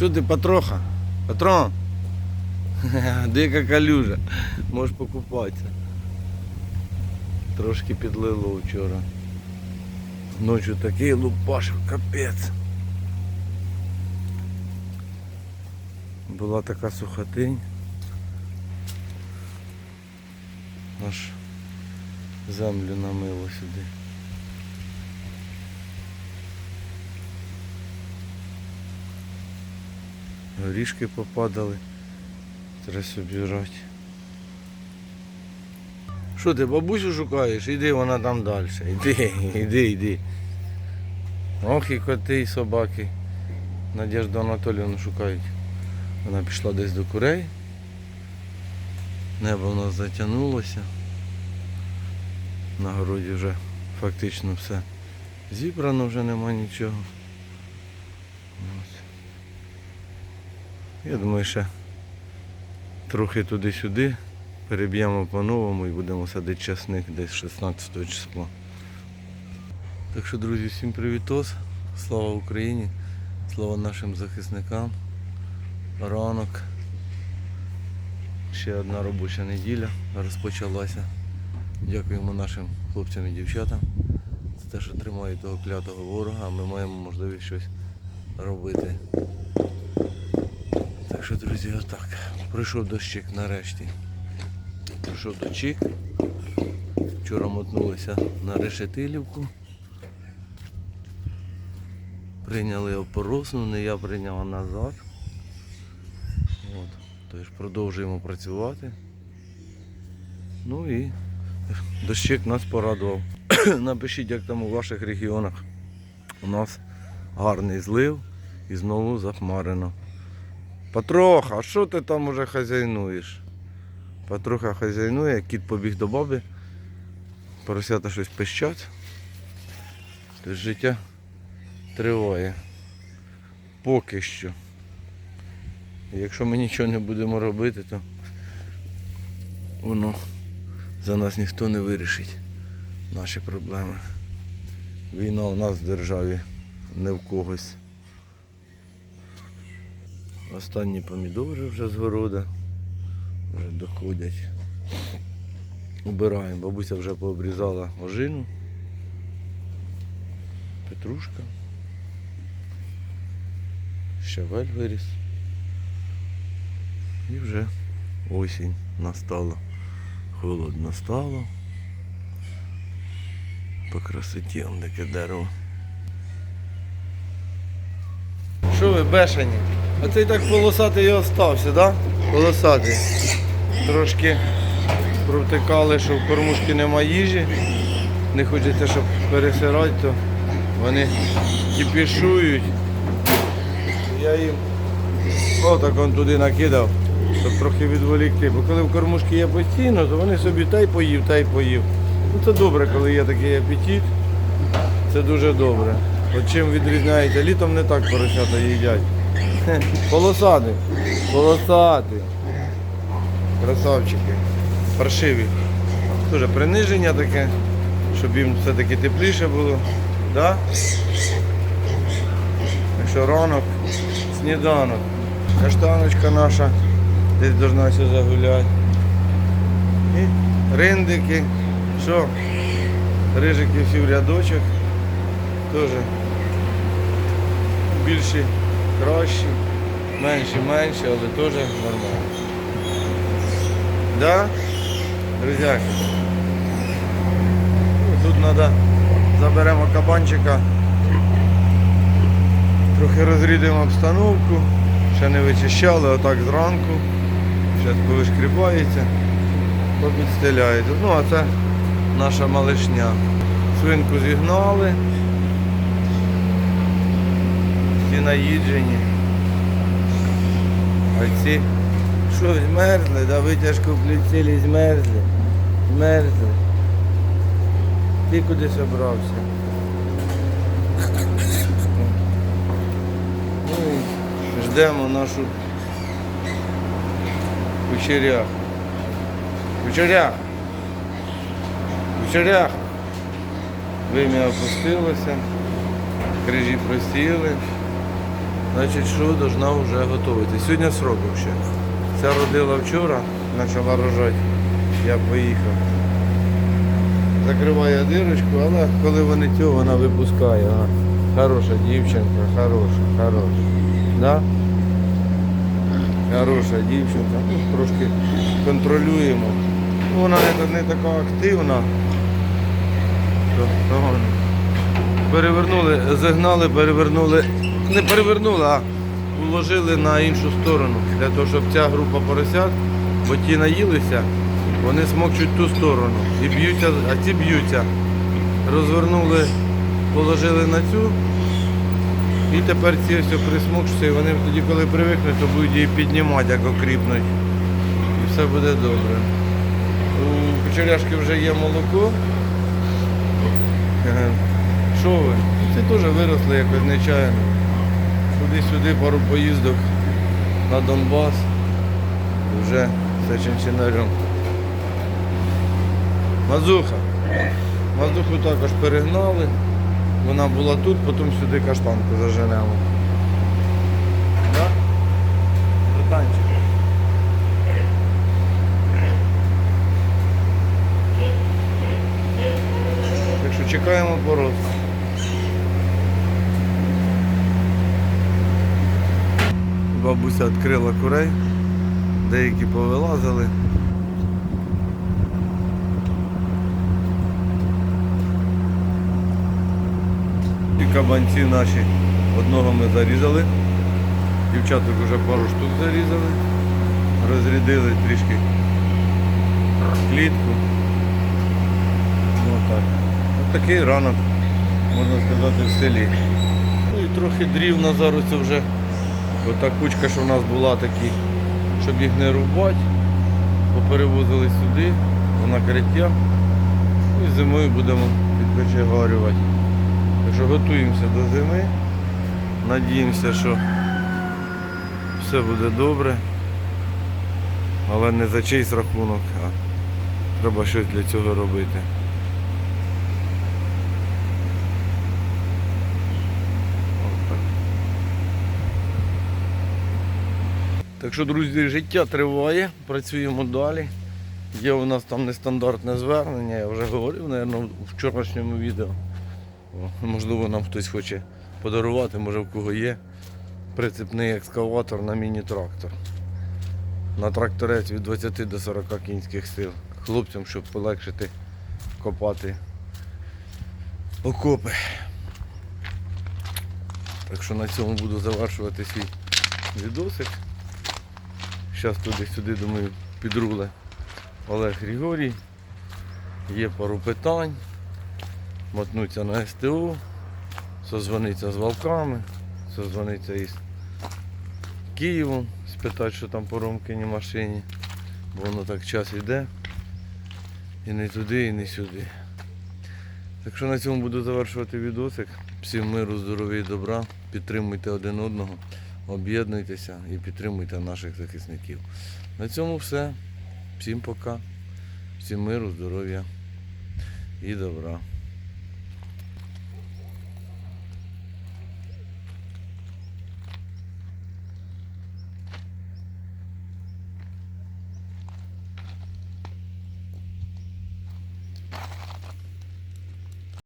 Що ти, Патроха? Патрон? Дика калюжа. Можеш покупатися. Трошки підлило вчора. Ночі такий лупашив, капець. Була така сухотинь. Аж землю намило сюди. Горішки попадали. Треба собирати. Що ти бабусю шукаєш? Іди вона там далі. Іди, іди, іди. Ох і коти, і собаки. Надежду Анатоліївну шукають. Вона пішла десь до курей. Небо в нас затягнулося. На городі вже фактично все зібрано, вже нема нічого. Ось. Я думаю, ще трохи туди-сюди переб'ємо по-новому і будемо садити часник десь 16 числа. Так що, друзі, всім привітос. Слава Україні, слава нашим захисникам. Ранок. Ще одна робоча неділя розпочалася. Дякуємо нашим хлопцям і дівчатам за те, що тримають того клятого ворога, а ми маємо можливість щось робити. Так що, друзі, отак. Прийшов дощик нарешті. Прийшов дощик. Вчора мотнулися на решетилівку. Прийняли опоросну, не я прийняв назад. От. Тож продовжуємо працювати. Ну і дощик нас порадував. Напишіть, як там у ваших регіонах. У нас гарний злив і знову захмарено. Патроха, що ти там уже хазяйнуєш? Патроха хазяйнує, кіт побіг до баби, поросята щось пищать. Тобто життя триває. Поки що. Якщо ми нічого не будемо робити, то воно за нас ніхто не вирішить наші проблеми. Війна у нас в державі, не в когось. Останні помідори вже з города вже доходять. Убираємо. Бабуся вже пообрізала ожину. Петрушка. Щавель виріс. І вже осінь настала. Холодно стало. По красоті таке дерево. Що ви бешені? А цей так полосатий і остався, да? Полосатий. Трошки провтикали, що в кормушки нема їжі. Не хочеться, щоб пересирати, то вони кипішують. Я їм отак он туди накидав, щоб трохи відволікти. Бо коли в кормушки є постійно, то вони собі та й поїв, та й поїв. Ну це добре, коли є такий апетит. Це дуже добре. От чим відрізняється, літом не так поросята їдять. Полосатий. Полосатий. Красавчики. Паршиві. Дуже приниження таке, щоб їм все-таки тепліше було. Да? Так ранок, сніданок. Каштаночка наша десь должна все загуляти. І риндики. Що? Рижики всі в рядочок. Теж більші, кращі, менші, менші, але теж нормально. Да? Друзяки? Ну, Тут треба заберемо кабанчика, трохи розрідимо обстановку, ще не вичищали, отак зранку. Зараз повишкрібається, попідстеляється. Ну а це наша малишня. Свинку зігнали. Наїджені. А ці що змерзли, да витяжку пліцілі змерзли. Змерзли. Ти куди собрався? Ну, ждемо нашу кучерях. Кучерях. Кучерях. Вим'я опустилося, крижі просіли. Значить, що должна вже готувати. Сьогодні сроком ще. Ця родила вчора, почала рожати. Я поїхав. Закриває дирочку, але коли вони цього, вона випускає. Вона хороша дівчинка, хороша, хороша. Да? Хороша дівчинка. Трошки контролюємо. Ну, Вона не, така активна. Перевернули, загнали, перевернули. Не перевернули, а уложили на іншу сторону. Для того, щоб ця група поросят, бо ті наїлися, вони смокчуть ту сторону. І б'ються, а ці б'ються. Розвернули, положили на цю. І тепер ці все присмокчуться, і вони тоді, коли привикнуть, то будуть її піднімати, як окріпнуть. І все буде добре. У кучеряшки вже є молоко. Що ви? Це теж виросли якось нечаянно. Туди-сюди пару поїздок на Донбас. Вже все чинчинарем. Мазуха. Мазуху також перегнали. Вона була тут, потім сюди каштанку заженемо. Да? Так що чекаємо порос. Бабуся відкрила курей, деякі повилазили. І кабанці наші одного ми зарізали. Дівчаток вже пару штук зарізали. Розрядили трішки клітку. Ну, так. Ось такий ранок, можна сказати, в селі. Ну і трохи дрів на зараз вже. Бо та кучка, що в нас була такі, щоб їх не рубати, поперевозили сюди, в накриття. Ну і зимою будемо підкочегарювати. Так що готуємося до зими. Надіємося, що все буде добре. Але не за чийсь рахунок, а треба щось для цього робити. Отак. Так що, друзі, життя триває, працюємо далі. Є у нас там нестандартне звернення, я вже говорив, мабуть, у вчорашньому відео. Можливо, нам хтось хоче подарувати, може в кого є прицепний екскаватор на міні-трактор. На тракторець від 20 до 40 кінських сил. Хлопцям, щоб полегшити копати окопи. Так що на цьому буду завершувати свій відосик. Зараз туди-сюди, думаю, підруле Олег Григорій. Є пару питань. Мотнуться на СТО, созвониться з вовками, созвониться із Києвом, спитати, що там по Ромкині машині, бо воно так час йде. І не туди, і не сюди. Так що на цьому буду завершувати відосик. Всім миру, здоров'я і добра. Підтримуйте один одного, об'єднуйтеся і підтримуйте наших захисників. На цьому все. Всім пока. Всім миру, здоров'я і добра.